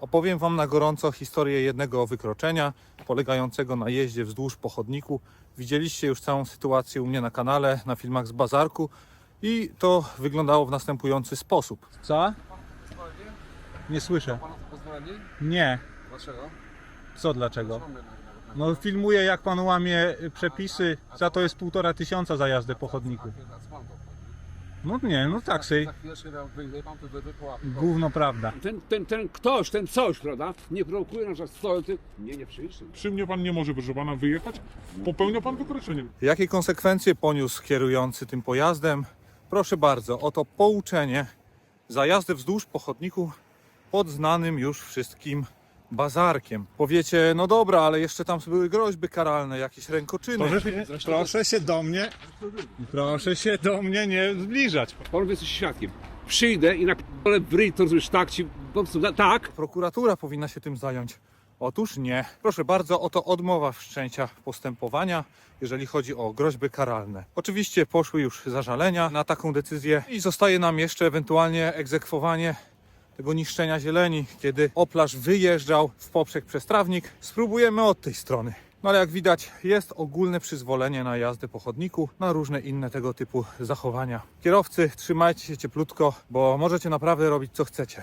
Opowiem Wam na gorąco historię jednego wykroczenia polegającego na jeździe wzdłuż pochodniku. Widzieliście już całą sytuację u mnie na kanale, na filmach z bazarku i to wyglądało w następujący sposób. Co? Nie słyszę. Nie. Dlaczego? Co dlaczego? Na- No filmuję jak pan łamie przepisy, za to jest półtora tysiąca za jazdę po chodniku. Teraz pan to wchodzi. No nie, no tak sobie, Za chwileczkę ja wyjdę, tu połapie. gówno prawda. Ten, ten, ten ktoś, ten coś, prawda, nie prowokuje nas, że stoją ty... Nie, nie przyjdzie. Przy mnie pan nie może, proszę pana, wyjechać. Popełnia pan wykroczenie. Jakie konsekwencje poniósł kierujący tym pojazdem? Proszę bardzo, oto pouczenie za jazdę wzdłuż pochodniku pod znanym już wszystkim bazarkiem. Powiecie, no dobra, ale jeszcze tam były groźby karalne, jakieś rękoczyny. Proszę się, proszę się do mnie, proszę się do mnie nie zbliżać. Pan jesteś świadkiem. Przyjdę i na p***le w ryj to zrobisz tak ci, po prostu tak. Prokuratura powinna się tym zająć. Otóż nie. Proszę bardzo, oto odmowa wszczęcia postępowania, jeżeli chodzi o groźby karalne. Oczywiście poszły już zażalenia na taką decyzję i zostaje nam jeszcze ewentualnie egzekwowanie tego niszczenia zieleni, kiedy oplarz wyjeżdżał w poprzek przez trawnik. Spróbujemy od tej strony. No ale jak widać, jest ogólne przyzwolenie na jazdę po chodniku, na różne inne tego typu zachowania. Kierowcy, trzymajcie się cieplutko, bo możecie naprawdę robić co chcecie.